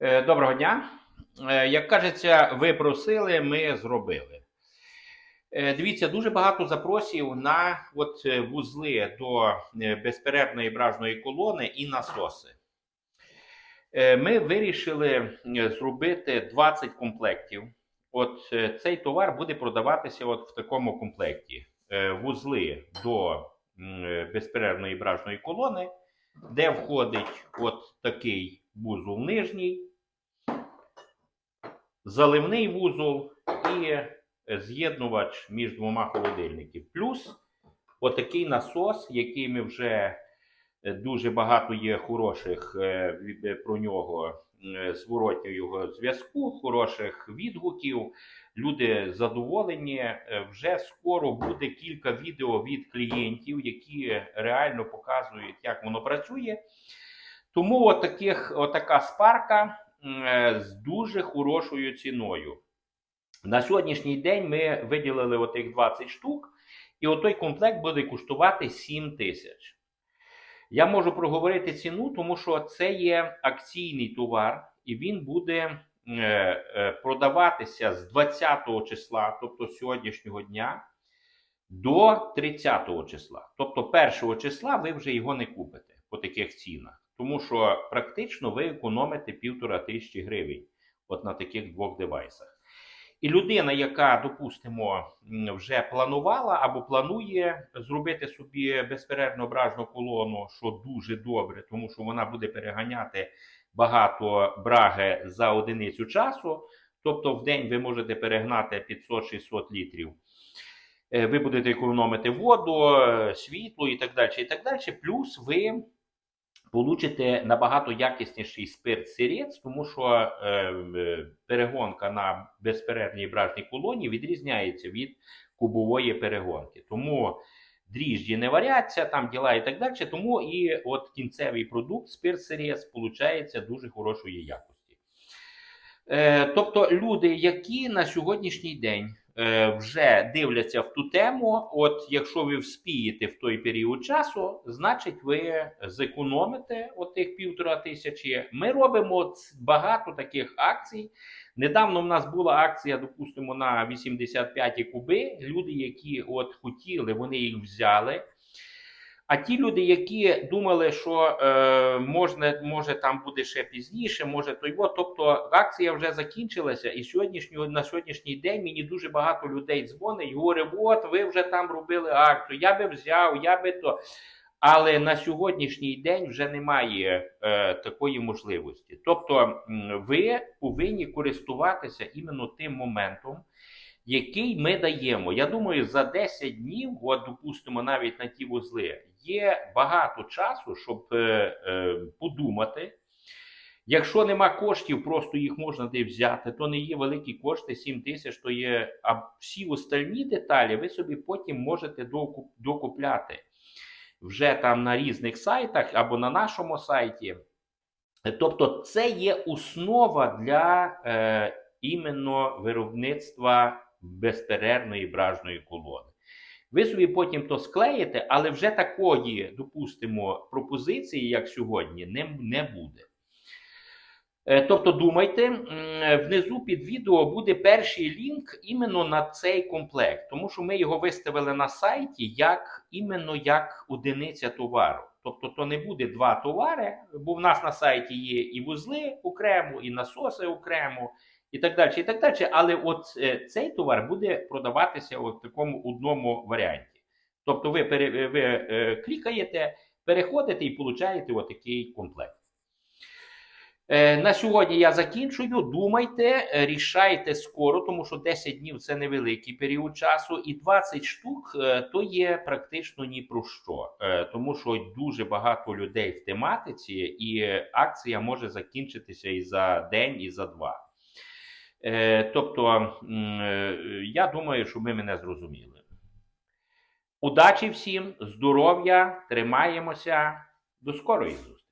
Е, Доброго дня. Е, Як кажеться, ви просили, ми зробили. Е, Дивіться, дуже багато запросів на от вузли до безперервної бражної колони і насоси. Ми вирішили зробити 20 комплектів. От цей товар буде продаватися от в такому комплекті: вузли до безперервної бражної колони, де входить от такий вузол нижній, заливний вузол і е, з'єднувач між двома холодильників. Плюс отакий насос, який ми вже е, дуже багато є хороших е, про нього зворотнього його зв'язку, хороших відгуків. Люди задоволені. Вже скоро буде кілька відео від клієнтів, які реально показують, як воно працює. Тому от таких, отака спарка з дуже хорошою ціною. На сьогоднішній день ми виділили отих 20 штук, і отой комплект буде коштувати 7 тисяч. Я можу проговорити ціну, тому що це є акційний товар, і він буде е, е, продаватися з 20 числа, тобто сьогоднішнього дня, до 30 числа. Тобто 1 числа ви вже його не купите по таких цінах, тому що практично ви економите півтора тисячі гривень от на таких двох девайсах. І людина, яка, допустимо, вже планувала або планує зробити собі безперервну ображну колону, що дуже добре, тому що вона буде переганяти багато браги за одиницю часу. Тобто в день ви можете перегнати 500-600 літрів. Е, Ви будете економити воду, е, світло і так далі. І так далі. Плюс ви получите набагато якісніший спирт сирець, тому що е, е, перегонка на безперервній бражній колонії відрізняється від кубової перегонки. Тому дріжджі не варяться, там діла і так далі. Тому і от кінцевий продукт спирт сирець получається дуже хорошої якості. Е, тобто люди, які на сьогоднішній день вже дивляться в ту тему, от якщо ви вспієте в той період часу, значить ви зекономите от тих півтора тисячі. Ми робимо багато таких акцій. Недавно в нас була акція, допустимо, на 85 куби. Люди, які от хотіли, вони їх взяли. А ті люди, які думали, що е, можна, може там буде ще пізніше, може то його. Тобто акція вже закінчилася, і сьогоднішнього на сьогоднішній день мені дуже багато людей дзвонить і говорить: от ви вже там робили акцію, я би взяв, я би то. Але на сьогоднішній день вже немає е, такої можливості. Тобто, ви повинні користуватися іменно тим моментом, який ми даємо. Я думаю, за 10 днів, от допустимо, навіть на ті вузли, є багато часу, щоб е, е, подумати. Якщо нема коштів, просто їх можна де взяти, то не є великі кошти, 7 тисяч, то є. А всі остальні деталі ви собі потім можете докуп- докупляти вже там на різних сайтах або на нашому сайті. Тобто, це є основа для е, іменно виробництва безперервної бражної колони. Ви собі потім то склеїте, але вже такої, допустимо, пропозиції, як сьогодні, не, не буде. Е, Тобто, думайте, внизу під відео буде перший лінк іменно на цей комплект, тому що ми його виставили на сайті як іменно як одиниця товару. Тобто, то не буде два товари, бо в нас на сайті є і вузли окремо, і насоси окремо, і так далі. і так далі. Але от е, цей товар буде продаватися в такому одному варіанті. Тобто, ви, пере, ви е, клікаєте, переходите і получаєте отакий комплект. Е, На сьогодні я закінчую. Думайте, е, рішайте скоро, тому що 10 днів це невеликий період часу, і 20 штук е, то є практично ні про що, Е, тому що дуже багато людей в тематиці, і е, акція може закінчитися і за день, і за два. Е, Тобто, е, я думаю, що ви мене зрозуміли. Удачі всім, здоров'я, тримаємося. До скорої зустрічі!